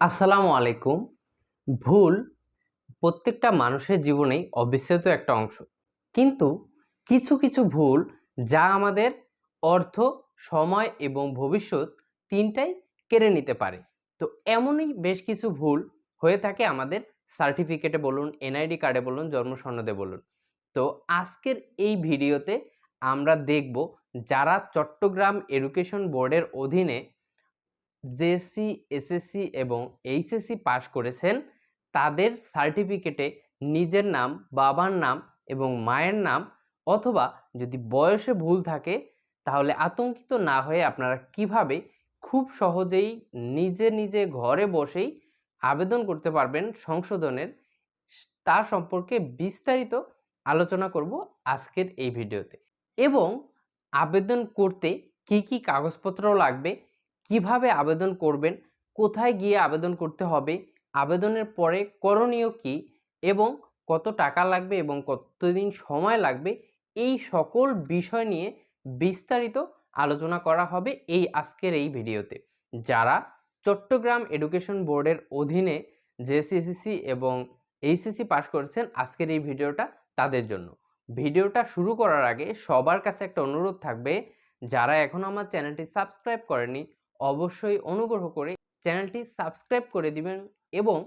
আসসালামু আলাইকুম। ভুল প্রত্যেকটা মানুষের জীবনেই অবিচ্ছেদ্য একটা অংশ। কিন্তু কিছু কিছু ভুল যা আমাদের অর্থ, সময় এবং ভবিষ্যৎ তিনটাই কেড়ে নিতে পারে। তো এমনই বেশ কিছু ভুল হয়ে থাকে আমাদের সার্টিফিকেটে বলুন, এনআইডি কার্ডে বলুন জন্ম বলুন। তো আজকের এই ভিডিওতে আমরা দেখব যারা চট্টগ্রাম এডুকেশন বোর্ডের অধীনে জেএসসি এসএসসি এবং এইচএসসি পাশ করেছেন, তাদের সার্টিফিকেটে নিজের নাম, বাবার নাম এবং মায়ের নাম অথবা যদি বয়সে ভুল থাকে, তাহলে আতঙ্কিত না হয়ে আপনারা কীভাবে খুব সহজেই নিজে নিজে ঘরে বসেই আবেদন করতে পারবেন সংশোধনের, তা সম্পর্কে বিস্তারিত আলোচনা করব আজকের এই ভিডিওতে। এবং আবেদন করতে কি কি কাগজপত্র লাগবে কীভাবে আবেদন করবেন, কোথায় গিয়ে আবেদন করতে হবে, আবেদনের পরে করণীয় কি এবং কত টাকা লাগবে এবং কতদিন সময় লাগবে, এই সকল বিষয় নিয়ে বিস্তারিত আলোচনা করা হবে এই আজকের এই ভিডিওতে। যারা চট্টগ্রাম এডুকেশন বোর্ডের অধীনে জেসিএসসি এবং এইচএসসি পাশ করেছেন আজকের এই ভিডিওটা তাদের জন্য। ভিডিওটা শুরু করার আগে সবার কাছে একটা অনুরোধ থাকবে, যারা এখন আমার চ্যানেলটি সাবস্ক্রাইব করেনি অবশ্যই অনুগ্রহ করে চ্যানেলটি সাবস্ক্রাইব করে দিবেন এবং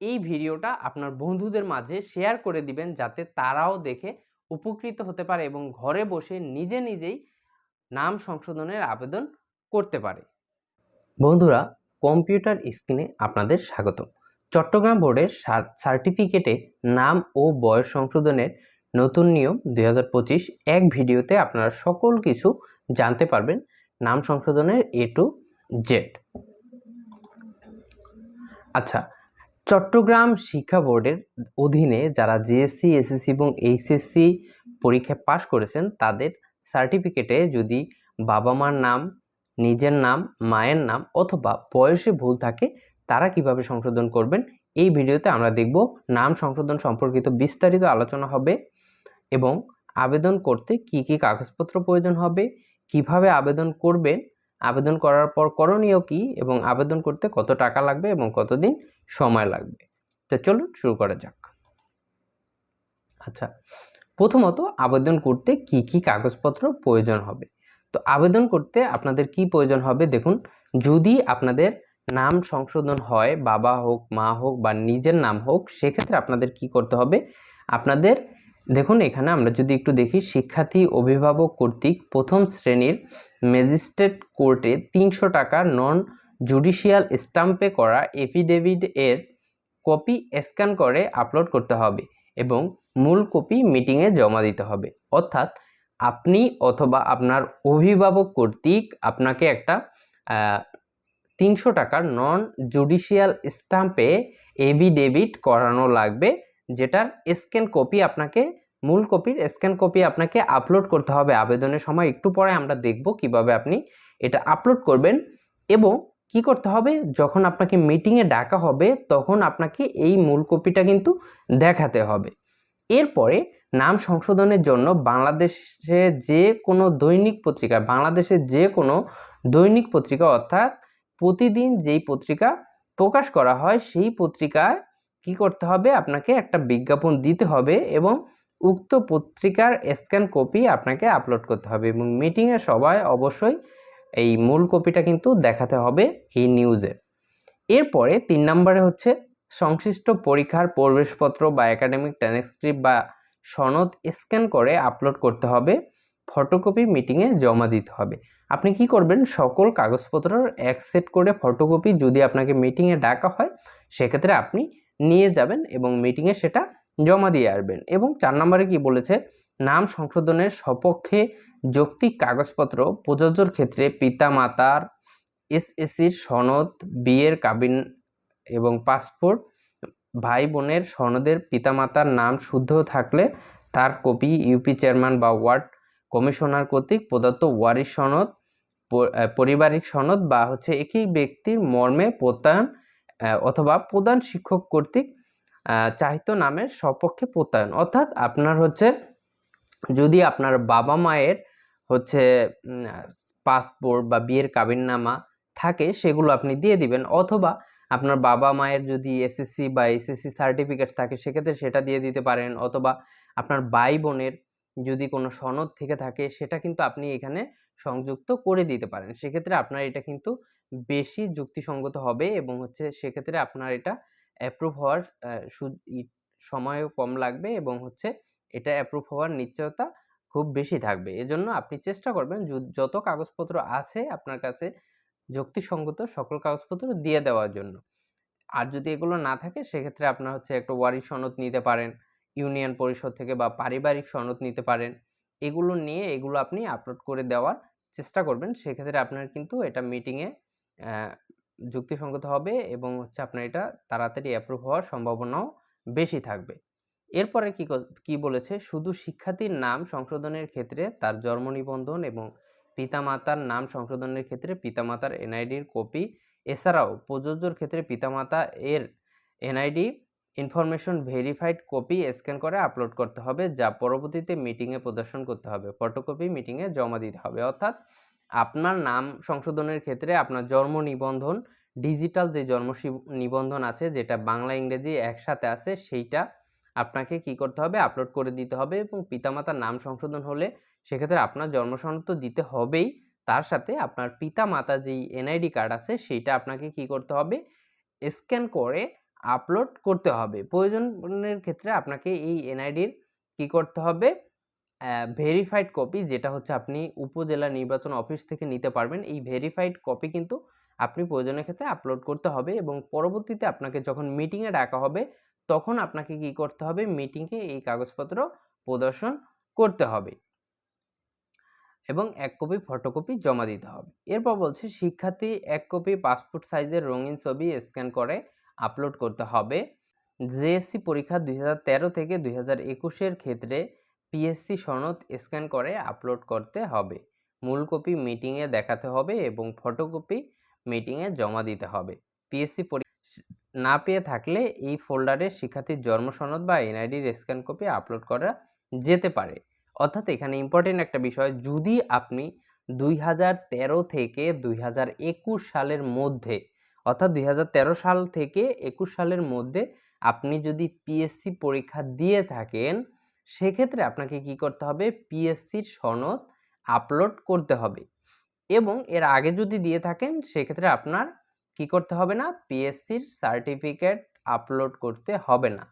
এই ভিডিওটা আপনার বন্ধুদের মাঝে শেয়ার করে দিবেন যাতে তারাও দেখে উপকৃত হতে পারে এবং ঘরে বসে নিজে নিজেই নাম সংশোধনের আবেদন করতে পারে। বন্ধুরা, কম্পিউটার স্ক্রিনে আপনাদের স্বাগত চট্টগ্রাম বোর্ডের সার্টিফিকেটে নাম ও বয়স সংশোধনের নতুন নিয়ম দুই এক ভিডিওতে আপনারা সকল কিছু জানতে পারবেন নাম সংশোধনের এ টু জেড আচ্ছা চট্টগ্রাম শিক্ষা বোর্ডের অধীনে যারা জিএসসি এসএসসি এবং এইচএসসি পরীক্ষায় পাশ করেছেন, তাদের সার্টিফিকেটে যদি বাবা মার নাম, নিজের নাম, মায়ের নাম অথবা বয়সে ভুল থাকে, তারা কীভাবে সংশোধন করবেন? এই ভিডিওতে আমরা দেখব নাম সংশোধন সম্পর্কিত বিস্তারিত আলোচনা হবে এবং আবেদন করতে কি কি কাগজপত্র প্রয়োজন হবে কীভাবে আবেদন করবেন, আবেদন করার পর করণীয় কি এবং আবেদন করতে কত টাকা লাগবে এবং কতদিন সময় লাগবে? তো চলুন শুরু করা যাক। আচ্ছা প্রথমত আবেদন করতে কি কি কাগজপত্র প্রয়োজন হবে? তো আবেদন করতে আপনাদের কি প্রয়োজন হবে? দেখুন, যদি আপনাদের নাম সংশোধন হয়, বাবা হোক, মা হোক বা নিজের নাম হোক, সেক্ষেত্রে আপনাদের কি করতে হবে? আপনাদের দেখুন, এখানে আমরা যদি একটু দেখি, শিক্ষার্থী, অভিভাবক কর্তৃক প্রথম শ্রেণির ম্যাজিস্ট্রেট কোর্টে তিনশো টাকা নন জুডিশিয়াল স্টাম্পে করা এফিডেভিট এর কপি স্ক্যান করে আপলোড করতে হবে এবং মূল কপি মিটিংয়ে জমা দিতে হবে। অর্থাৎ আপনি অথবা আপনার অভিভাবক কর্তৃক আপনাকে একটা তিনশো টাকার নন জুডিশিয়াল স্টাম্পে এভিডেভিট করানো লাগবে, যেটার স্ক্যান কপি আপনাকে মূল কপির স্ক্যান কপি আপনাকে আপলোড করতে হবে। আবেদনের সময় একটু পরে আমরা দেখব কীভাবে আপনি এটা আপলোড করবেন এবং কি করতে হবে, যখন আপনাকে মিটিংয়ে ডাকা হবে তখন আপনাকে এই মূল কপিটা কিন্তু দেখাতে হবে। এরপরে নাম সংশোধনের জন্য বাংলাদেশে যে কোনো দৈনিক পত্রিকা বাংলাদেশের যে কোনো দৈনিক পত্রিকা অর্থাৎ প্রতিদিন যেই পত্রিকা প্রকাশ করা হয় সেই পত্রিকায় কি করতে হবে, আপনাকে একটা বিজ্ঞাপন দিতে হবে এবং উক্ত পত্রিকার স্ক্যান কপি আপনাকে আপলোড করতে হবে এবং মিটিংয়ে সবাই অবশ্যই এই মূল কপিটা কিন্তু দেখাতে হবে এই নিউজে এরপরে তিন নম্বরে হচ্ছে সংশ্লিষ্ট পরীক্ষার প্রবেশপত্র বা একাডেমিক ট্রান্সক্রিপ্ট বা সনদ স্ক্যান করে আপলোড করতে হবে ফটোকপি মিটিংয়ে জমা দিতে হবে। আপনি কি করবেন? সকল কাগজপত্র এক সেট করে ফটোকপি যদি আপনাকে মিটিংয়ে ডাকা হয়, সেক্ষেত্রে আপনি নিয়ে যাবেন এবং মিটিংয়ে সেটা জমা দিয়ে আসবেন এবং চার নম্বরে কি বলেছে? নাম সংশোধনের সপক্ষে যৌক্তিক কাগজপত্র প্রযোজ্যর ক্ষেত্রে পিতা মাতার এসএসসির সনদ, বিয়ের কাবিন এবং পাসপোর্ট ভাই বোনের সনদের পিতামাতার নাম শুদ্ধ থাকলে তার কপি, ইউপি চেয়ারম্যান বা ওয়ার্ড কমিশনার কর্তৃক প্রদত্ত ওয়ারিশ সনদ পারিবারিক সনদ বা হচ্ছে একই ব্যক্তির মর্মে প্রত্যয়ন অথবা প্রধান শিক্ষক কর্তৃক চাহিত নামের সপক্ষে প্রত্যয়ন। অর্থাৎ আপনার হচ্ছে, যদি আপনার বাবা মায়ের হচ্ছে পাসপোর্ট বা বিয়ের কাবিননামা থাকে, সেগুলো আপনি দিয়ে দিবেন। অথবা আপনার বাবা মায়ের যদি এসএসসি বা এসএসসি সার্টিফিকেট থাকে, সেক্ষেত্রে সেটা দিয়ে দিতে পারেন। অথবা আপনার ভাই বোনের যদি কোনো সনদ থেকে থাকে, সেটা কিন্তু আপনি এখানে সংযুক্ত করে দিতে পারেন। সেক্ষেত্রে আপনার এটা কিন্তু বেশি যুক্তিসঙ্গত হবে এবং হচ্ছে সেক্ষেত্রে আপনার এটা অ্যাপ্রুভ হওয়ার সময়ও কম লাগবে এবং হচ্ছে এটা অ্যাপ্রুভ হওয়ার নিশ্চয়তা খুব বেশি থাকবে। এজন্য আপনি চেষ্টা করবেন যত কাগজপত্র আছে আপনার কাছে যুক্তিসঙ্গত সকল কাগজপত্র দিয়ে দেওয়ার জন্য। আর যদি এগুলো না থাকে সেক্ষেত্রে আপনার হচ্ছে একটা ওয়ারি সনদ নিতে পারেন, ইউনিয়ন পরিষদ থেকে বা পারিবারিক সনদ নিতে পারেন। এগুলো নিয়ে এগুলো আপনি আপলোড করে দেওয়ার চেষ্টা করবেন। সেক্ষেত্রে আপনার কিন্তু এটা মিটিংয়ে যুক্তিসঙ্গত হবে এবং হচ্ছে আপনার এটা তাড়াতাড়ি অ্যাপ্রুভ হওয়ার সম্ভাবনাও বেশি থাকবে। এরপরে কি ক- বলেছে? শুধু শিক্ষার্থীর নাম সংশোধনের ক্ষেত্রে তার জন্ম নিবন্ধন এবং পিতামাতার নাম সংশোধনের ক্ষেত্রে পিতামাতার এনআইডির কপি এছাড়াও প্রযোজ্যর ক্ষেত্রে পিতামাতা এর NID information verified copy scan করে আপলোড করতে হবে, যা পরবর্তীতে মিটিংয়ে প্রদর্শন করতে হবে। ফটোকপি মিটিংয়ে জমা দিতে হবে। অর্থাৎ আপনার নাম সংশোধনের ক্ষেত্রে আপনার জন্ম নিবন্ধন ডিজিটাল যে জন্ম নিবন্ধন আছে, যেটা বাংলা ইংরেজি একসাথে আছে, সেইটা আপনাকে কি করতে হবে? আপলোড করে দিতে হবে এবং পিতামাতার নাম সংশোধন হলে সেক্ষেত্রে আপনার জন্ম সনদ তো দিতে হবেই। তার সাথে আপনার পিতামাতা যেই এনআইডি কার্ড আছে, সেইটা আপনাকে কি করতে হবে? স্ক্যান করে আপলোড করতে হবে। প্রয়োজনের ক্ষেত্রে আপনাকে এই এনআইডির কি করতে হবে? ভেরিফাইড কপি যেটা হচ্ছে আপনি উপজেলা নির্বাচন অফিস থেকে নিতে পারবেন। এই ভেরিফাইড কপি কিন্তু আপনি প্রয়োজনের ক্ষেত্রে আপলোড করতে হবে এবং পরবর্তীতে আপনাকে যখন মিটিংয়ে ডাকা হবে, তখন আপনাকে কি করতে হবে? মিটিংয়ে এই কাগজপত্র প্রদর্শন করতে হবে এবং এক কপি ফটোকপি জমা দিতে হবে। এরপর বলছে, শিক্ষার্থী এক কপি পাসপোর্ট সাইজের রঙিন ছবি স্ক্যান করে আপলোড করতে হবে। জেএসসি পরীক্ষা দুই হাজার তেরো থেকে দুই একুশের ক্ষেত্রে পিএসসি সনদ স্ক্যান করে আপলোড করতে হবে। মূল কপি মিটিংয়ে দেখাতে হবে এবং ফটোকপি মিটিংয়ে জমা দিতে হবে। পিএসসি পরীক্ষা না পেয়ে থাকলে এই ফোল্ডারে শিক্ষার্থীর জন্ম সনদ বা এনআইডির স্ক্যান কপি আপলোড করা যেতে পারে। অর্থাৎ এখানে ইম্পর্টেন্ট একটা বিষয়, যদি আপনি দুই হাজার তেরো থেকে দুই হাজার একুশ সালের মধ্যে, অর্থাৎ দুই হাজার তেরো সাল থেকে একুশ সালের মধ্যে আপনি যদি পিএসসি পরীক্ষা দিয়ে থাকেন সেক্ষেত্রে আপনাকে কি করতে হবে? পিএসসির সনদ আপলোড করতে হবে। এবং এর আগে যদি দিয়ে থাকেন, সেক্ষেত্রে আপনার কি করতে হবে না? পিএসসির সার্টিফিকেট আপলোড করতে হবে না।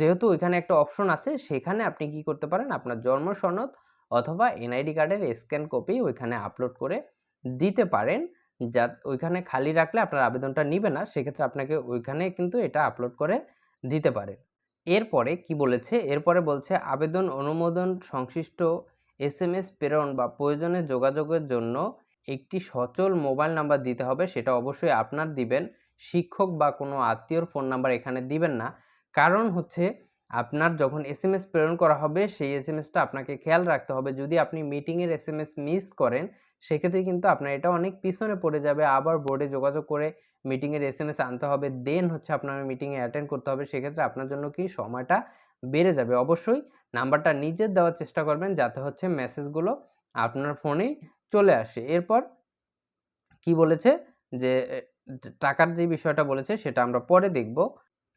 যেহেতু ওইখানে একটা অপশন আছে, সেখানে আপনি কি করতে পারেন? আপনার জন্ম সনদ অথবা এনআইডি কার্ডের স্ক্যান কপি ওইখানে আপলোড করে দিতে পারেন। যা, ওইখানে খালি রাখলে আপনার আবেদনটা নিবে না। সেক্ষেত্রে আপনাকে ওইখানে কিন্তু এটা আপলোড করে দিতে পারেন। এরপরে কি বলেছে? এরপরে বলছে, আবেদন, অনুমোদন, সংশ্লিষ্ট এস এম এস প্রেরণ বা প্রয়োজনে যোগাযোগের জন্য একটি সচল মোবাইল নাম্বার দিতে হবে। সেটা অবশ্যই আপনার দিবেন। শিক্ষক বা কোনো আত্মীয়র ফোন নাম্বার এখানে দিবেন না। কারণ হচ্ছে, আপনার যখন এস এম এস প্রেরণ করা হবে, সেই এস এম এসটা আপনাকে খেয়াল রাখতে হবে। যদি আপনি মিটিংয়ের এস এম এস মিস করেন সেক্ষেত্রে কিন্তু আপনার এটা অনেক পিছনে পড়ে যাবে। আবার বোর্ডে যোগাযোগ করে মিটিংয়ের এস এম এস আনতে হবে। দেন হচ্ছে আপনার মিটিংয়ে অ্যাটেন্ড করতে হবে। সেক্ষেত্রে আপনার জন্য কি সময়টা বেড়ে যাবে। অবশ্যই নাম্বারটা নিজের দেওয়ার চেষ্টা করবেন যাতে হচ্ছে মেসেজগুলো আপনার ফোনেই চলে আসে। এরপর কি বলেছে? যে টাকার যে বিষয়টা বলেছে সেটা আমরা পরে দেখব।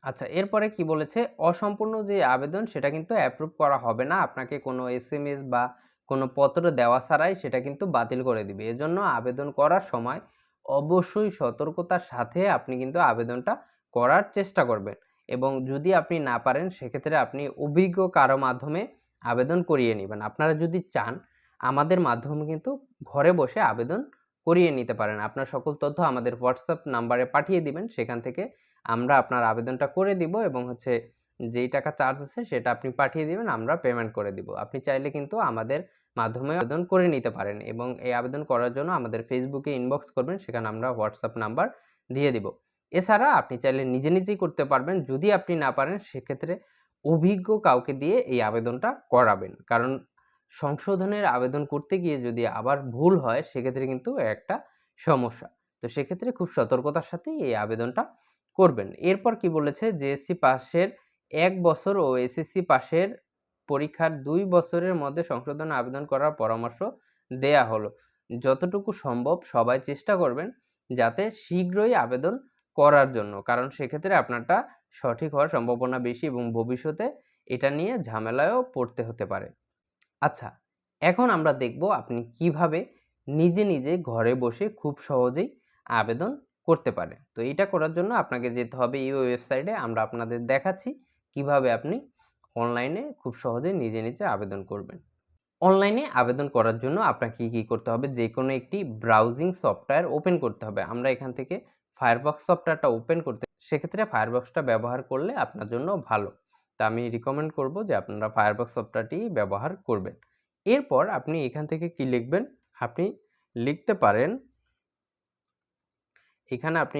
আচ্ছা এরপরে কি বলেছে? অসম্পূর্ণ যে আবেদন সেটা কিন্তু অ্যাপ্রুভ করা হবে না। আপনাকে কোনো এস এম এস বা কোনো পত্র দেওয়া ছাড়াই সেটা কিন্তু বাতিল করে দিবে। এজন্য আবেদন করার সময় অবশ্যই সতর্কতার সাথে আপনি কিন্তু আবেদনটা করার চেষ্টা করবেন এবং যদি আপনি না পারেন সেক্ষেত্রে আপনি অভিজ্ঞ কারও মাধ্যমে আবেদন করিয়ে নেবেন। আপনারা যদি চান, আমাদের মাধ্যমে কিন্তু ঘরে বসে আবেদন করিয়ে নিতে পারেন। আপনার সকল তথ্য আমাদের হোয়াটসঅ্যাপ নাম্বারে পাঠিয়ে দিবেন। সেখান থেকে আমরা আপনার আবেদনটা করে দিব এবং হচ্ছে যেই টাকা চার্জ আছে সেটা আপনি পাঠিয়ে দিবেন, আমরা পেমেন্ট করে দিব। আপনি চাইলে কিন্তু আমাদের মাধ্যমে আবেদন করে নিতে পারেন এবং এই আবেদন করার জন্য আমাদের ফেসবুকে ইনবক্স করবেন, সেখানে আমরা হোয়াটসঅ্যাপ নাম্বার দিয়ে দিব। এছাড়া আপনি চাইলে নিজে নিজেই করতে পারবেন, যদি আপনি না পারেন সেক্ষেত্রে অভিজ্ঞ কাউকে দিয়ে এই আবেদনটা করাবেন। কারণ সংশোধনের আবেদন করতে গিয়ে যদি আবার ভুল হয়, সেক্ষেত্রে কিন্তু একটা সমস্যা। তো সেক্ষেত্রে খুব সতর্কতার সাথে এই আবেদনটা করবেন। এরপর কি বলেছে? জেএসসি পাশের এক বছর ও এসএসসি পাশের পরীক্ষার দুই বছরের মধ্যে সংশোধন আবেদন করার পরামর্শ দেয়া হলো। যতটুকু সম্ভব সবাই চেষ্টা করবেন যাতে শীঘ্রই আবেদন করার জন্য, কারণ সেক্ষেত্রে আপনারটা সঠিক হওয়ার সম্ভাবনা বেশি এবং ভবিষ্যতে এটা নিয়ে ঝামেলায়ও পড়তে হতে পারে। আচ্ছা এখন আমরা দেখব আপনি কীভাবে নিজে নিজে ঘরে বসে খুব সহজেই আবেদন করতে পারেন। তো এটা করার জন্য আপনাকে যেতে হবে এই ওয়েবসাইটে, আমরা আপনাদের দেখাচ্ছি। কীভাবে আপনি অনলাইনে খুব সহজে নিজে নিজে আবেদন করবেন? অনলাইনে আবেদন করার জন্য আপনাকে কী করতে হবে? যে কোনো একটি ব্রাউজিং সফটওয়্যার ওপেন করতে হবে। আমরা এখান থেকে ফায়ারবক্স সফটওয়্যারটা ওপেন করতে সেক্ষেত্রে ফায়ারবক্সটা ব্যবহার করলে আপনার জন্য ভালো। তা আমি রিকমেন্ড করব যে আপনারা ফায়ারবক্স সফটওয়্যারটি ব্যবহার করবেন। এরপর আপনি এখান থেকে কি লিখবেন? আপনি লিখতে পারেন, এখানে আপনি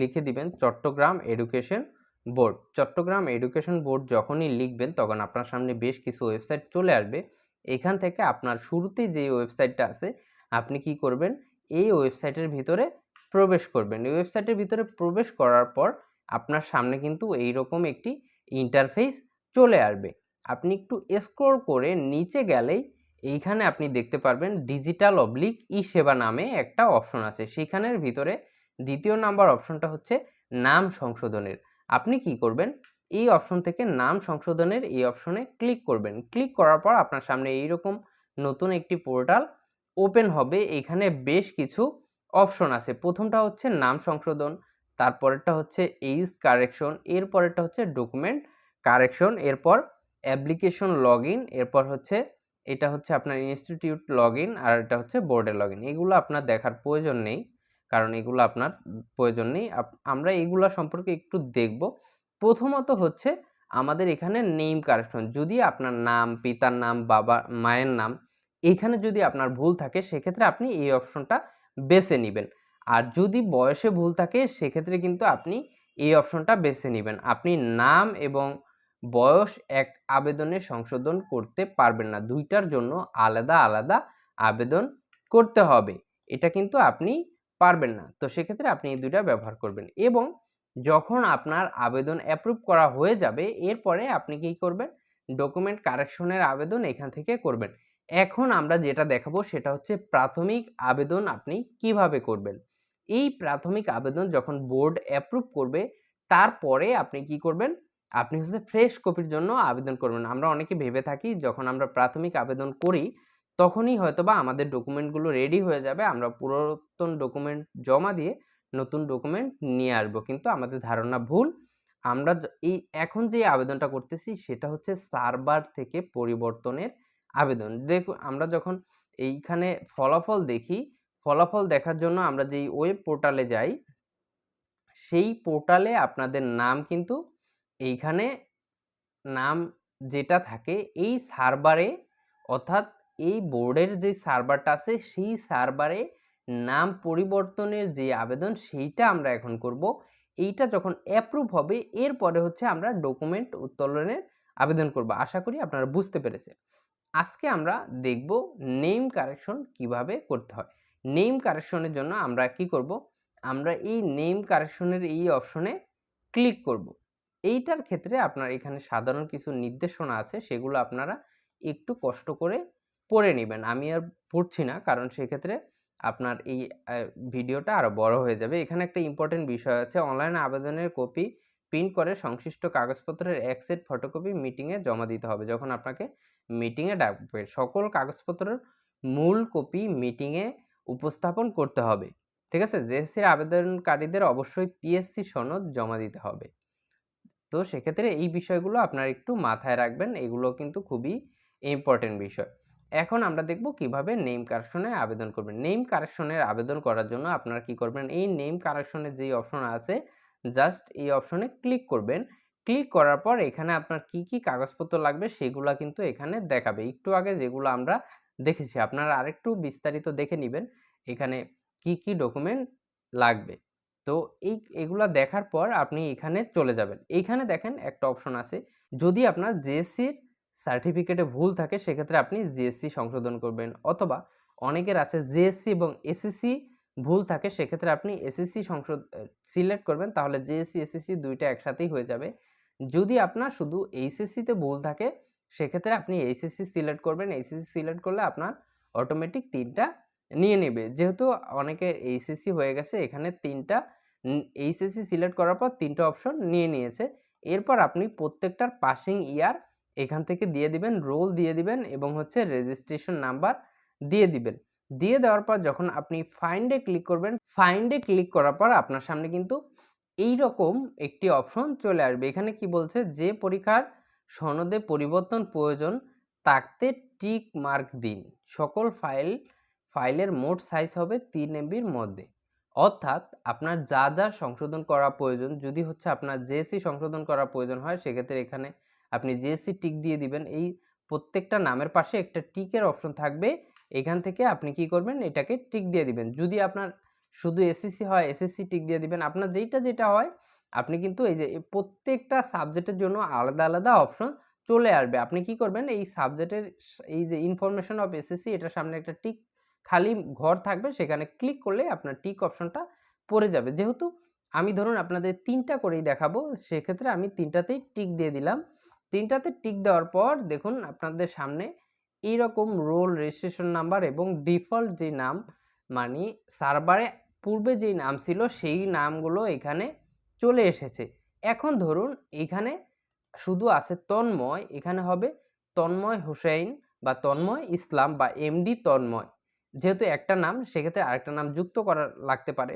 লিখে দিবেন Chittagong education board. Chittagong education board যখনই লিখবেন, তখন আপনার সামনে বেশ কিছু ওয়েবসাইট চলে আসবে। এখান থেকে আপনার শুরুতেই যে ওয়েবসাইটটা আছে, আপনি কি করবেন? এই ওয়েবসাইটের ভিতরে প্রবেশ করবেন। এই ওয়েবসাইটের ভিতরে প্রবেশ করার পর আপনার সামনে কিন্তু এই রকম একটি ইন্টারফেস চলে আসবে। আপনি একটু স্ক্রল করে নিচে গেলেই এইখানে আপনি দেখতে পারবেন ডিজিটাল অবলিক ই সেবা নামে একটা অপশন আছে। সেখানের ভিতরে দ্বিতীয় নাম্বার অপশনটা হচ্ছে নাম সংশোধনের। আপনি কি করবেন? এই অপশন থেকে নাম সংশোধনের এই অপশনে ক্লিক করবেন। ক্লিক করার পর আপনার সামনে এইরকম নতুন একটি পোর্টাল ওপেন হবে। এখানে বেশ কিছু অপশন আছে। প্রথমটা হচ্ছে নাম সংশোধন, তারপরেরটা হচ্ছে এইজ কারেকশন এরপরেরটা হচ্ছে ডকুমেন্ট কারেকশন এরপর অ্যাপ্লিকেশন লগ এরপর হচ্ছে এটা হচ্ছে আপনার ইনস্টিটিউট লগ আর এটা হচ্ছে বোর্ডের লগ এগুলো আপনার দেখার প্রয়োজন নেই। কারণ এগুলো আপনার প্রয়োজন নেই। আমরা এগুলো সম্পর্কে একটু দেখব। প্রথমত হচ্ছে আমাদের এখানে নেম কারেকশন যদি আপনার নাম, পিতার নাম, বাবা, মায়ের নাম, এখানে যদি আপনার ভুল থাকে, সেক্ষেত্রে আপনি এই অপশনটা বেছে নেবেন। আর যদি বয়সে ভুল থাকে, সেক্ষেত্রে কিন্তু আপনি এই অপশনটা বেছে নেবেন। আপনি নাম এবং বয়স এক আবেদনে সংশোধন করতে পারবেন না। দুইটার জন্য আলাদা আলাদা আবেদন করতে হবে। এটা কিন্তু আপনি পারবেন না। তো সেক্ষেত্রে আপনি এই দুইটা ব্যবহার করবেন এবং যখন আপনার আবেদন অ্যাপ্রুভ করা হয়ে যাবে, এরপরে আপনি কি করবেন? ডকুমেন্ট কারেকশনের আবেদন এখান থেকে করবেন। এখন আমরা যেটা দেখাবো সেটা হচ্ছে প্রাথমিক আবেদন আপনি কীভাবে করবেন। এই প্রাথমিক আবেদন যখন বোর্ড অ্যাপ্রুভ করবে, তারপরে আপনি কি করবেন? আপনি হচ্ছে ফ্রেশ কপির জন্য আবেদন করবেন। আমরা অনেকে ভেবে থাকি যখন আমরা প্রাথমিক আবেদন করি তখনই হয়তো বা আমাদের ডকুমেন্টগুলো রেডি হয়ে যাবে, আমরা পুরাতন ডকুমেন্ট জমা দিয়ে নতুন ডকুমেন্ট নিয়ে আসব। কিন্তু আমাদের ধারণা ভুল। আমরা এই এখন যে আবেদনটা করতেছি, সেটা হচ্ছে সার্ভার থেকে পরিবর্তনের আবেদন। দেখুন, আমরা যখন এইখানে ফলাফল দেখি, ফলাফল দেখার জন্য আমরা যেই ওয়েব পোর্টালে যাই, সেই পোর্টালে আপনাদের নাম কিন্তু এইখানে নাম যেটা থাকে, এই সার্ভারে অর্থাৎ এই বোর্ডের যে সার্ভারটা আছে, সেই সার্ভারে নাম পরিবর্তনের যে আবেদন, সেইটা আমরা এখন করব। এইটা যখন অ্যাপ্রুভ হবে, এরপরে হচ্ছে আমরা ডকুমেন্ট উত্তোলনের আবেদন করব। আশা করি আপনারা বুঝতে পেরেছেন। আজকে আমরা দেখব নেম কারেকশন কীভাবে করতে হয়। নেম কারেকশনের জন্য আমরা কি করব? আমরা এই নেম কারেকশনের এই অপশনে ক্লিক করব। এইটার ক্ষেত্রে আপনার এখানে সাধারণ কিছু নির্দেশনা আছে, সেগুলো আপনারা একটু কষ্ট করে পড়ে নেবেন। আমি আর পড়ছি না। কারণ সেক্ষেত্রে আপনার এই ভিডিওটা আরও বড় হয়ে যাবে। এখানে একটা ইম্পর্টেন্ট বিষয় আছে। অনলাইন আবেদনের কপি প্রিন্ট করে সংশ্লিষ্ট কাগজপত্রের এক সেট ফটোকপি মিটিংয়ে জমা দিতে হবে। যখন আপনাকে মিটিংয়ে ডাকবে, সকল কাগজপত্রের মূল কপি মিটিংয়ে উপস্থাপন করতে হবে। ঠিক আছে? জেএসসির আবেদনকারীদের অবশ্যই পিএসসি সনদ জমা দিতে হবে। তো সেক্ষেত্রে এই বিষয়গুলো আপনার একটু মাথায় রাখবেন। এগুলো কিন্তু খুবই ইম্পর্টেন্ট বিষয়। এখন আমরা দেখব কীভাবে নেম কারেকশনে আবেদন করবেন। নেম কারেকশনের আবেদন করার জন্য আপনারা কি করবেন? এই নেম কারেকশনের যে অপশন আছে জাস্ট এই অপশনে ক্লিক করবেন। ক্লিক করার পর এখানে আপনার কি কি কাগজপত্র লাগবে সেগুলো কিন্তু এখানে দেখাবে। একটু আগে যেগুলো আমরা দেখেছি, আপনারা আরেকটু বিস্তারিত দেখে নেবেন। এখানে কি কি ডকুমেন্ট লাগবে। তো এই, এগুলো দেখার পর আপনি এখানে চলে যাবেন। এইখানে দেখেন একটা অপশন আছে। যদি আপনার জেএসসির সার্টিফিকেটে ভুল থাকে, সেক্ষেত্রে আপনি জিএসসি সংশোধন করবেন। অথবা অনেকের আছে জিএসসি এবং এসএসসি ভুল থাকে, সেক্ষেত্রে আপনি এসএসসি সংশোধ সিলেক্ট করবেন, তাহলে জিএসসি এসএসসি দুইটা একসাথেই হয়ে যাবে। যদি আপনার শুধু এইচএসসিতে ভুল থাকে, সেক্ষেত্রে আপনি এইচএসসি সিলেক্ট করবেন। এইচএসসি সিলেক্ট করলে আপনার অটোমেটিক তিনটা নিয়ে নেবে। যেহেতু অনেকের এইচএসসি হয়ে গেছে, এখানে তিনটা এইচএসসি সিলেক্ট করার পর তিনটা অপশন নিয়ে নিয়েছে। এরপর আপনি প্রত্যেকটার পাসিং ইয়ার এখান থেকে দিয়ে দিবেন, রোল দিয়ে দিবেন এবং হচ্ছে রেজিস্ট্রেশন নাম্বার দিয়ে দিবেন। দিয়ে দেওয়ার পর যখন আপনি ফাইন্ডে ক্লিক করবেন ফাইন্ডে ক্লিক করার পর আপনার সামনে কিন্তু এই রকম একটি অপশন চলে আসবে। এখানে কি বলছে? যে পরীক্ষার সনদে পরিবর্তন প্রয়োজন তাতে টিক মার্ক দিন। সকল ফাইল ফাইলের মোট সাইজ হবে তিন এমবির মধ্যে। অর্থাৎ আপনার যা যা সংশোধন করা প্রয়োজন, যদি হচ্ছে আপনার জেএসসি সংশোধন করা প্রয়োজন হয়, সেক্ষেত্রে এখানে আপনি জিএসসি টিক দিয়ে দিবেন। এই প্রত্যেকটা নামের পাশে একটা টিকের অপশন থাকবে। এখান থেকে আপনি কি করবেন? এটাকে টিক দিয়ে দিবেন। যদি আপনার শুধু এসএসসি হয় এসএসসি টিক দিয়ে দিবেন। আপনার যেইটা যেটা হয়, আপনি কিন্তু এই যে প্রত্যেকটা সাবজেক্টের জন্য আলাদা আলাদা অপশন চলে আসবে। আপনি কি করবেন? এই সাবজেক্টের এই যে ইনফরমেশন অফ এসএসসি এটার সামনে একটা টিক খালি ঘর থাকবে। সেখানে ক্লিক করলে আপনার টিক অপশনটা পড়ে যাবে। যেহেতু আমি ধরুন আপনাদের তিনটা করেই দেখাবো, সেক্ষেত্রে আমি তিনটাতেই টিক দিয়ে দিলাম। তিনটাতে টিক দেওয়ার পর দেখুন আপনাদের সামনে এইরকম রোল, রেজিস্ট্রেশন নাম্বার এবং ডিফল্ট যে নাম মানে সার্ভারে পূর্বে যেই নাম ছিল সেই নামগুলো এখানে চলে এসেছে। এখন ধরুন এখানে শুধু আছে তন্ময়, এখানে হবে তন্ময় হুসেইন বা তন্ময় ইসলাম বা এমডি তন্ময়। যেহেতু একটা নাম, সেক্ষেত্রে আরেকটা নাম যুক্ত করা লাগতে পারে।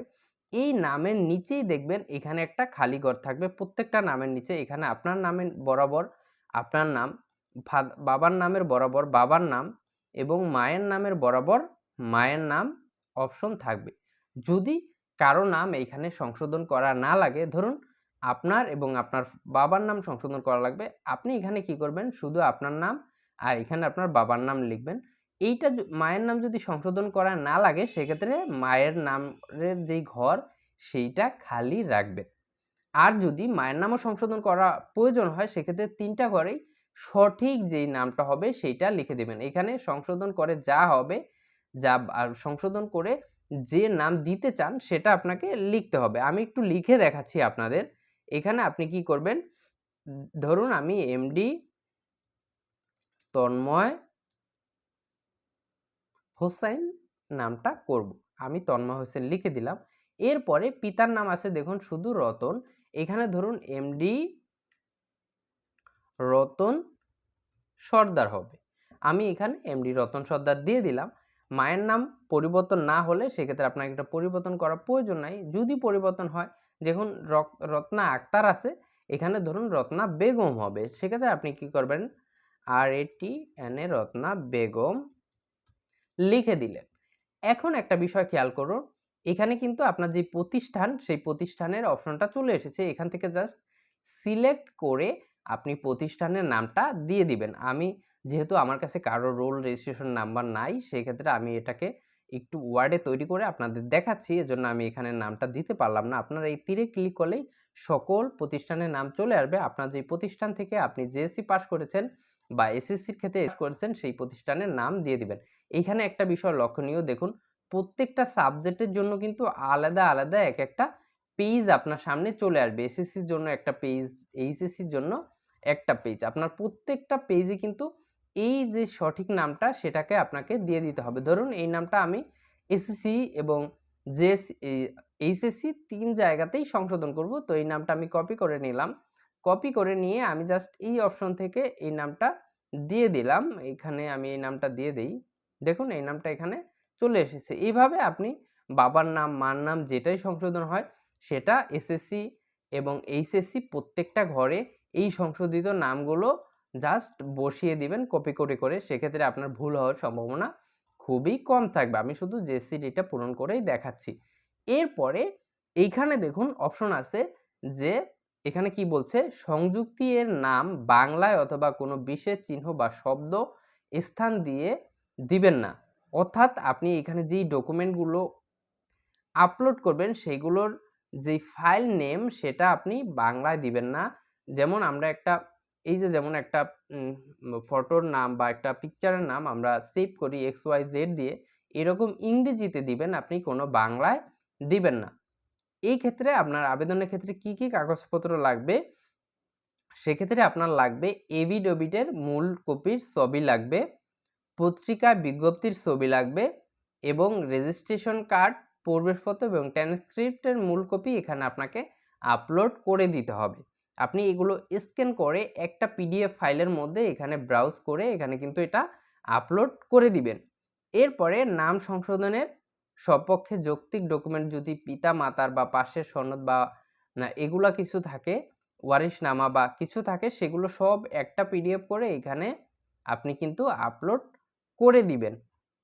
এই নামের নিচেই দেখবেন এখানে একটা খালি ঘর থাকবে। প্রত্যেকটা নামের নিচে এখানে আপনার নামের বরাবর আপনার নাম বাবার নামের বরাবর বাবার নাম এবং মায়ের নামের বরাবর মায়ের নাম অপশন থাকবে। যদি কারও নাম এইখানে সংশোধন করা না লাগে, ধরুন আপনার এবং আপনার বাবার নাম সংশোধন করা লাগবে, আপনি এখানে কি করবেন? শুধু আপনার নাম আর এখানে আপনার বাবার নাম লিখবেন। এইটা মায়ের নাম যদি সংশোধন করা না লাগে, সেক্ষেত্রে মায়ের নামের যেই ঘর, সেইটা খালি রাখবেন। আর যদি মায়ের নামও সংশোধন করা প্রয়োজন হয়, সেক্ষেত্রে তিনটা ঘরেই সঠিক যেই নামটা হবে, সেইটা লিখে দেবেন। এখানে সংশোধন করে যা হবে, যা আর সংশোধন করে যে নাম দিতে চান, সেটা আপনাকে লিখতে হবে। আমি একটু লিখে দেখাচ্ছি আপনাদের। এখানে আপনি কি করবেন? ধরুন আমি এমডি তন্ময় হোসাইন নামটা করব। আমি তন্ময় হোসেন লিখে দিলাম। এরপরে পিতার নাম আছে, দেখুন শুধু রতন। এখানে ধরুন এমডি রতন সর্দার হবে। আমি এখানে এমডি রতন সর্দার দিয়ে দিলাম। মায়ের নাম পরিবর্তন না হলে সেক্ষেত্রে আপনাকে এটা পরিবর্তন করার প্রয়োজন নাই। যদি পরিবর্তন হয়, দেখুন রত্না আক্তার আছে, এখানে ধরুন রত্না বেগম হবে। সেক্ষেত্রে আপনি কি করবেন? আর এটি এন এ রত্না বেগম লিখে দিলেন। এখন একটা বিষয় খেয়াল করুন। এখানে কিন্তু আপনার যে প্রতিষ্ঠান, সেই প্রতিষ্ঠানের অপশনটা চলে এসেছে। এখান থেকে জাস্ট সিলেক্ট করে আপনি প্রতিষ্ঠানের নামটা দিয়ে দিবেন। আমি যেহেতু আমার কাছে কারও রোল রেজিস্ট্রেশন নাম্বার নাই সেই ক্ষেত্রে আমি এটাকে একটু ওয়ার্ডে তৈরি করে আপনাদের দেখাচ্ছি। এজন্য আমি এখানে নামটা দিতে পারলাম না। আপনারা এই তীরে ক্লিক করলেই সকল প্রতিষ্ঠানের নাম চলে আসবে। আপনার যে প্রতিষ্ঠান থেকে আপনি জেএসসি পাস করেছেন বা এসএসসির ক্ষেত্রে করেছেন, সেই প্রতিষ্ঠানের নাম দিয়ে দিবেন। এইখানে একটা বিষয় লক্ষণীয়, দেখুন প্রত্যেকটা সাবজেক্টের জন্য কিন্তু আলাদা আলাদা এক একটা পেজ আপনার সামনে চলে আসবে। এসএসসির জন্য একটা পেজ এইচএসসির জন্য একটা পেজ আপনার প্রত্যেকটা পেজে কিন্তু এই যে সঠিক নামটা সেটাকে আপনাকে দিয়ে দিতে হবে। ধরুন এই নামটা আমি এসএসসি এবং যে এইচএসসি তিন জায়গাতেই সংশোধন করব। তো এই নামটা আমি কপি করে নিলাম। কপি করে নিয়ে আমি জাস্ট এই অপশন থেকে এই নামটা দিয়ে দিলাম। এখানে আমি এই নামটা দিয়ে দিই। দেখুন এই নামটা এখানে চলে এসেছে। এইভাবে আপনি বাবার নাম, মার নাম যেটাই সংশোধন হয়, সেটা এসএসসি এবং এইচএসসি প্রত্যেকটা ঘরে এই সংশোধিত নামগুলো জাস্ট বসিয়ে দিবেন কপি করে করে। সেক্ষেত্রে আপনার ভুল হওয়ার সম্ভাবনা খুবই কম থাকবে। আমি শুধু জেসিডিটা পূরণ করেই দেখাচ্ছি। এরপরে এইখানে দেখুন অপশন আছে যে এখানে কি বলছে, সংযুক্তি এর নাম বাংলায় অথবা কোনো বিশেষ চিহ্ন বা শব্দ স্থান দিয়ে দিবেন না। অর্থাৎ আপনি এখানে যেই ডকুমেন্টগুলো আপলোড করবেন, সেগুলোর যে ফাইল নেম সেটা আপনি বাংলায় দিবেন না। যেমন আমরা একটা, এই যে যেমন একটা ফটোর নাম বা একটা পিকচারের নাম আমরা সেভ করি এক্স ওয়াই জেড দিয়ে, এরকম ইংরেজিতে দিবেন, আপনি কোনো বাংলায় দিবেন না। এই ক্ষেত্রে আপনার আবেদনের ক্ষেত্রে কি কি কাগজপত্র লাগবে? সেক্ষেত্রে আপনার লাগবে এভিডোভিটের মূল কপির ছবি লাগবে। পত্রিকা বিজ্ঞপ্তির ছবি লাগবে এবং রেজিস্ট্রেশন কার্ড প্রবেশপত্র এবং ট্রান্সক্রিপ্টের মূল কপি এখানে আপনাকে আপলোড করে দিতে হবে। আপনি এগুলো স্ক্যান করে একটা পিডিএফ ফাইলের মধ্যে এখানে ব্রাউজ করে এখানে কিন্তু এটা আপলোড করে দিবেন। এরপরে নাম সংশোধনের সপক্ষে যৌক্তিক ডকুমেন্ট যদি পিতা মাতার বা পাশের সনদ বা এগুলা কিছু থাকে, ওয়ারিশনামা বা কিছু থাকে, সেগুলো সব একটা পিডিএফ করে এখানে আপনি কিন্তু আপলোড করে দিবেন।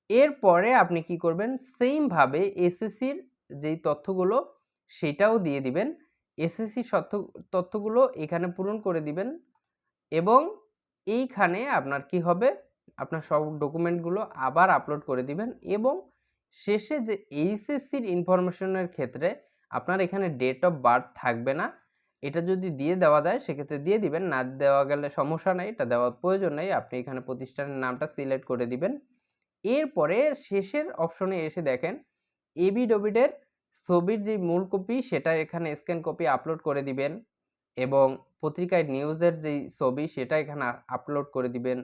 এরপরে আপনি কি করবেন? সেমভাবে এসএসসির যেই তথ্যগুলো, সেটাও দিয়ে দিবেন। এসএসসি তথ্য তথ্যগুলো এখানে পূরণ করে দিবেন এবং এইখানে আপনার কি হবে? আপনার সব ডকুমেন্টগুলো আবার আপলোড করে দিবেন এবং শেষে যে এইচএসসির ইনফরমেশনের ক্ষেত্রে আপনার এখানে ডেট অফ বার্থ থাকবে না। এটা যদি দিয়ে দেওয়া যায়, সেক্ষেত্রে দিয়ে দিবেন। না দেওয়া গেলে সমস্যা নেই, এটা দেওয়ার প্রয়োজন নেই। আপনি এখানে প্রতিষ্ঠানের নামটা সিলেক্ট করে দিবেন। এরপরে শেষের অপশনে এসে দেখেন এবি ডবিডের ছবির যে মূল কপি, সেটা এখানে স্ক্যান কপি আপলোড করে দিবেন এবং পত্রিকায় নিউজের যেই ছবি, সেটা এখানে আপলোড করে দিবেন।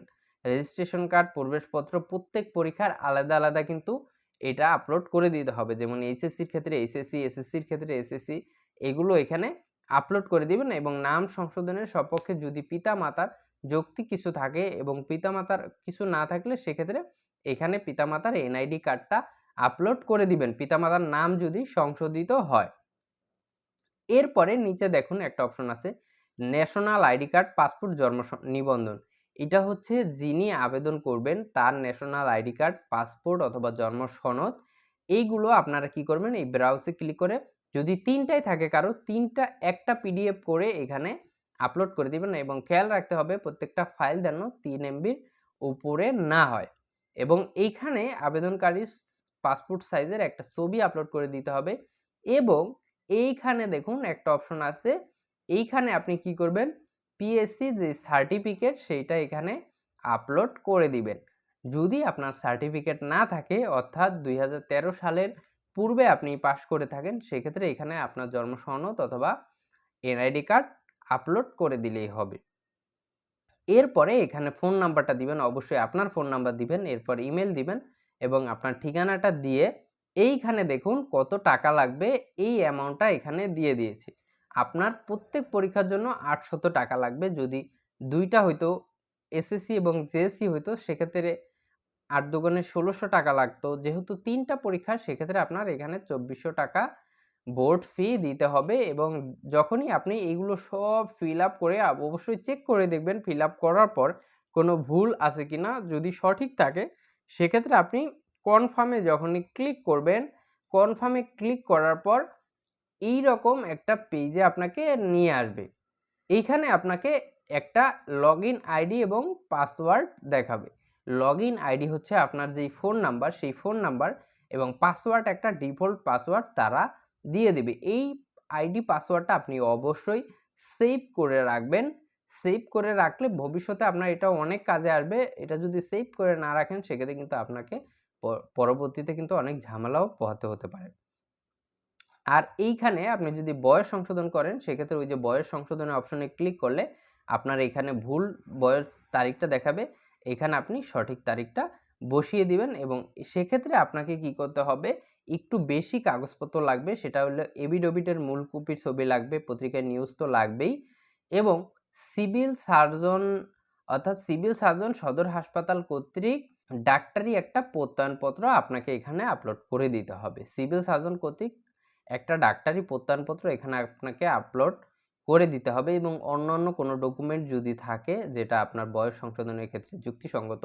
রেজিস্ট্রেশন কার্ড প্রবেশপত্র, প্রত্যেক পরীক্ষার আলাদা আলাদা কিন্তু এটা আপলোড করে দিতে হবে। যেমন এইচএসসির ক্ষেত্রে এইচএসসি এসএসসির ক্ষেত্রে এসএসসি এগুলো এখানে আপলোড করে দিবেন এবং নাম সংশোধনের সপক্ষে যদি পিতা মাতার যৌক্তিক কিছু থাকে এবং পিতামাতার কিছু না থাকলে সেক্ষেত্রে এখানে পিতামাতার এনআইডি কার্ডটা আপলোড করে দিবেন। পিতামাতার নাম যদি সংশোধিত হয়। এরপরে নিচে দেখুন একটা অপশন আছে ন্যাশনাল আইডি কার্ড পাসপোর্ট জন্ম নিবন্ধন। এটা হচ্ছে যিনি আবেদন করবেন তার ন্যাশনাল আইডি কার্ড পাসপোর্ট অথবা জন্ম সনদ। এইগুলো আপনারা কি করবেন? এই ব্রাউজে ক্লিক করে যদি তিনটাই থাকে কারও, তিনটা, একটা পিডিএফ করে এখানে আপলোড করে দিবেন এবং খেয়াল রাখতে হবে প্রত্যেকটা ফাইল যেন তিন এমবির উপরে না হয়। এবং এইখানে আবেদনকারীর পাসপোর্ট সাইজের একটা ছবি আপলোড করে দিতে হবে এবং এইখানে দেখুন একটা অপশন আছে, এইখানে আপনি কি করবেন? পিএসসি যে সার্টিফিকেট সেইটা এখানে আপলোড করে দিবেন। যদি আপনার সার্টিফিকেট না থাকে, অর্থাৎ দুই হাজার তেরো সালের পূর্বে আপনি পাস করে থাকেন, সেক্ষেত্রে এখানে আপনার জন্ম সনদ অথবা এনআইডি কার্ড আপলোড করে দিলেই হবে। এরপরে এখানে ফোন নাম্বারটা দিবেন, অবশ্যই আপনার ফোন নাম্বার দিবেন, এরপর ইমেল দিবেন এবং আপনার ঠিকানাটা দিয়ে এইখানে দেখুন কত টাকা লাগবে, এই অ্যামাউন্টটা এখানে দিয়ে দিয়েছি। আপনার প্রত্যেক পরীক্ষার জন্য আটশত টাকা লাগবে, যদি দুইটা হইতো এসএসসি এবং জেএসসি হইতো সেক্ষেত্রে আট দোকানে ষোলোশো টাকা লাগতো। যেহেতু তিনটা পরীক্ষা, সেক্ষেত্রে আপনার এখানে চব্বিশশো টাকা বোর্ড ফি দিতে হবে এবং যখনই আপনি এইগুলো সব ফিল আপ করে অবশ্যই চেক করে দেখবেন ফিল আপ করার পর কোনো ভুল আছে কিনা। যদি সঠিক থাকে, সেক্ষেত্রে আপনি কনফার্মে যখনই ক্লিক করবেন কনফার্মে ক্লিক করার পর এই রকম একটা পেজে আপনাকে নিয়ে আসবে। এইখানে আপনাকে একটা লগ আইডি এবং পাসওয়ার্ড দেখাবে। লগ ইন আইডি হচ্ছে আপনার যেই ফোন নাম্বার সেই ফোন নাম্বার এবং পাসওয়ার্ড একটা ডিফল্ট পাসওয়ার্ড তারা দিয়ে দেবে। এই আইডি পাসওয়ার্ডটা আপনি অবশ্যই সেভ করে রাখবেন। সেভ করে রাখলে ভবিষ্যতে আপনার এটা অনেক কাজে আসবে। এটা যদি সেভ করে না রাখেন, সেক্ষেত্রে কিন্তু আপনাকে পরবর্তীতে কিন্তু অনেক ঝামেলাও পোহাতে হতে পারে। আর এইখানে আপনি যদি বয়স সংশোধন করেন, সেক্ষেত্রে ওই যে বয়স সংশোধনের অপশনে ক্লিক করলে আপনার এখানে ভুল বয়স তারিখটা দেখাবে। এখানে আপনি সঠিক তারিখটা বসিয়ে দিবেন এবং সেক্ষেত্রে আপনাকে কি করতে হবে, একটু বেশি কাগজপত্র লাগবে, সেটা হলো এবিডোবিটের মূল কপির ছবি লাগবে পত্রিকায় নিউজ তো লাগবেই এবং সিভিল সার্জন অর্থাৎ সিভিল সার্জন সদর হাসপাতাল কর্তৃক ডাক্তারি একটা প্রত্যয়নপত্র আপনাকে এখানে আপলোড করে দিতে হবে। সিভিল সার্জন কর্তৃক একটা ডাক্তারি প্রত্যয়নপত্র এখানে আপনাকে আপলোড করে দিতে হবে এবং অন্যান্য কোনো ডকুমেন্ট যদি থাকে যেটা আপনার বয়স সংশোধনের ক্ষেত্রে যুক্তিসঙ্গত,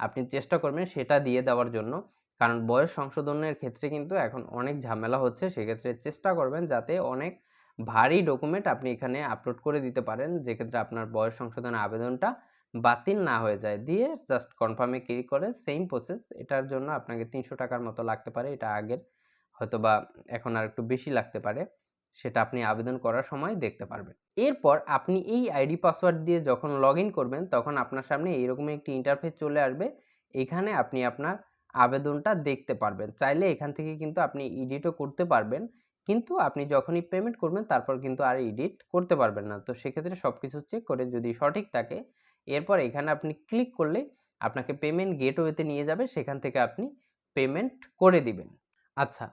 আপনি চেষ্টা করবেন সেটা দিয়ে দেওয়ার জন্য। কারণ বয়স সংশোধনের ক্ষেত্রে কিন্তু এখন অনেক ঝামেলা হচ্ছে, সেক্ষেত্রে চেষ্টা করবেন যাতে অনেক ভারী ডকুমেন্ট আপনি এখানে আপলোড করে দিতে পারেন, যেক্ষেত্রে আপনার বয়স সংশোধনের আবেদনটা বাতিল না হয়ে যায়। দিয়ে জাস্ট কনফার্মে ক্লিক করে সেম প্রসেস এটার জন্য আপনাকে তিনশো টাকার মতো লাগতে পারে। এটা আগের হয়তো বা এখন আর একটু বেশি লাগতে পারে। সেটা আপনি আবেদন করার সময় দেখতে পারবেন। এরপর আপনি এই আইডি পাসওয়ার্ড দিয়ে যখন লগ করবেন, তখন আপনার সামনে এইরকম একটি ইন্টারফেস চলে আসবে। এখানে আপনি আপনার আবেদনটা দেখতে পারবেন। চাইলে এখান থেকে কিন্তু আপনি এডিটও করতে পারবেন। কিন্তু আপনি যখনই পেমেন্ট করবেন, তারপর কিন্তু আর এডিট করতে পারবেন না। তো সেক্ষেত্রে সব কিছু চেক করে যদি সঠিক থাকে, এরপর এখানে আপনি ক্লিক করলে আপনাকে পেমেন্ট গেটওয়েতে নিয়ে যাবে। সেখান থেকে আপনি পেমেন্ট করে দিবেন। আচ্ছা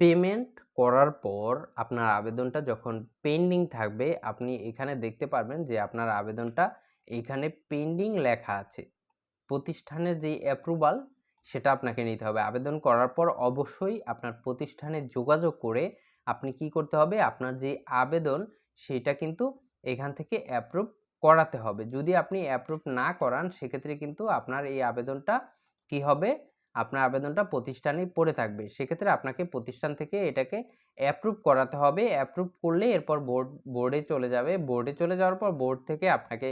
পেমেন্ট করার পর আপনার আবেদনটা যখন পেন্ডিং থাকবে, আপনি এখানে দেখতে পারবেন যে আপনার আবেদনটা এইখানে পেন্ডিং লেখা আছে। প্রতিষ্ঠানের যেই অ্যাপ্রুভাল সেটা আপনাকে নিতে হবে। আবেদন করার পর অবশ্যই আপনার প্রতিষ্ঠানে যোগাযোগ করে আপনি কি করতে হবে? আপনার যে আবেদন সেটা কিন্তু এখান থেকে অ্যাপ্রুভ করাতে হবে। যদি আপনি অ্যাপ্রুভ না করান, সেক্ষেত্রে কিন্তু আপনার এই আবেদনটা কি হবে? আপনার আবেদনটা প্রতিষ্ঠানেই পড়ে থাকবে। সেক্ষেত্রে আপনাকে প্রতিষ্ঠান থেকে এটাকে অ্যাপ্রুভ করাতে হবে। অ্যাপ্রুভ করলে এরপর বোর্ড বোর্ডে চলে যাবে। বোর্ডে চলে যাওয়ার পর বোর্ড থেকে আপনাকে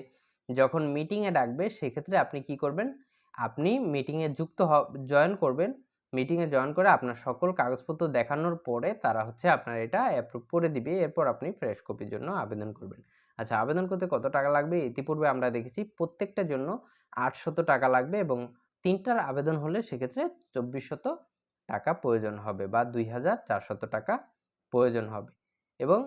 যখন মিটিংয়ে ডাকবে, সেক্ষেত্রে আপনি কি করবেন? আপনি মিটিংয়ে যুক্ত হ জয়েন করবেন। মিটিংয়ে জয়েন করে আপনার সকল কাগজপত্র দেখানোর পরে তারা হচ্ছে আপনার এটা অ্যাপ্রুভ করে দিবে। এরপর আপনি ফ্রেশ কপির জন্য আবেদন করবেন। আচ্ছা আবেদন করতে কত টাকা লাগবে? ইতিপূর্বে আমরা দেখেছি প্রত্যেকটার জন্য আটশত টাকা লাগবে এবং তিনটার আবেদন হলে সেক্ষেত্রে চব্বিশশত টাকা প্রয়োজন হবে বা দুই হাজার চারশত টাকা প্রয়োজন হবে। এবং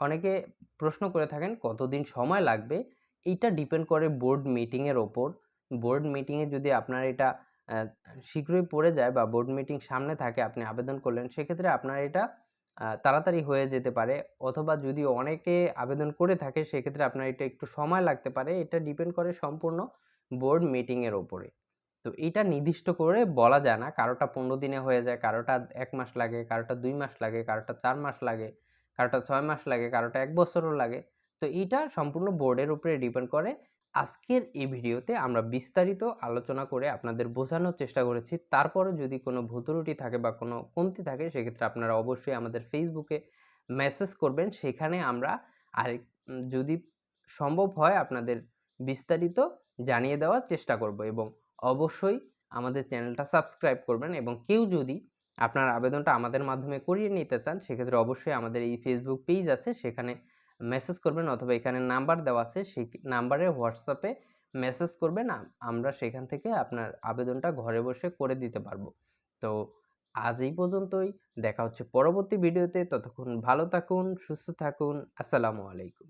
অনেকে প্রশ্ন করে থাকেন, কতদিন সময় লাগবে? এইটা ডিপেন্ড করে বোর্ড মিটিংয়ের ওপর। বোর্ড মিটিংয়ে যদি আপনার এটা শীঘ্রই পড়ে যায় বা বোর্ড মিটিং সামনে থাকে, আপনি আবেদন করলেন, সেক্ষেত্রে আপনার এটা তাড়াতাড়ি হয়ে যেতে পারে। অথবা যদি অনেকে আবেদন করে থাকে, সেক্ষেত্রে আপনার এটা একটু সময় লাগতে পারে। এটা ডিপেন্ড করে সম্পূর্ণ বোর্ড মিটিংয়ের ওপরে। তো এটা নির্দিষ্ট করে বলা যায় না, কারোটা পনেরো দিনে হয়ে যায়, কারোটা এক মাস লাগে, কারোটা দুই মাস লাগে, কারোটা চার মাস লাগে, কারোটা ছয় মাস লাগে, কারোটা এক বছরও লাগে। তো এটা সম্পূর্ণ বোর্ডের উপরে ডিপেন্ড করে। আজকের এই ভিডিওতে আমরা বিস্তারিত আলোচনা করে আপনাদের বোঝানোর চেষ্টা করেছি। তারপরে যদি কোনো ভুতুরুটি থাকে বা কোনো কমতি থাকে, সেক্ষেত্রে আপনারা অবশ্যই আমাদের ফেসবুকে মেসেজ করবেন। সেখানে আমরা আরেক, যদি সম্ভব হয় আপনাদের বিস্তারিত জানিয়ে দেওয়ার চেষ্টা করব এবং অবশ্যই আমাদের চ্যানেলটা সাবস্ক্রাইব করবেন এবং কেউ যদি আপনার আবেদনটা আমাদের মাধ্যমে করিয়ে নিতে চান, সেক্ষেত্রে অবশ্যই আমাদের এই ফেসবুক পেজ আছে, সেখানে মেসেজ করবেন অথবা এখানে নাম্বার দেওয়া আছে, সেই নাম্বারে হোয়াটসঅ্যাপে মেসেজ করবেন আমরা সেখান থেকে আপনার আবেদনটা ঘরে বসে করে দিতে পারব। তো আজ এই পর্যন্তই, দেখা হচ্ছে পরবর্তী ভিডিওতে ততক্ষণ ভালো থাকুন, সুস্থ থাকুন, আসসালামু আলাইকুম।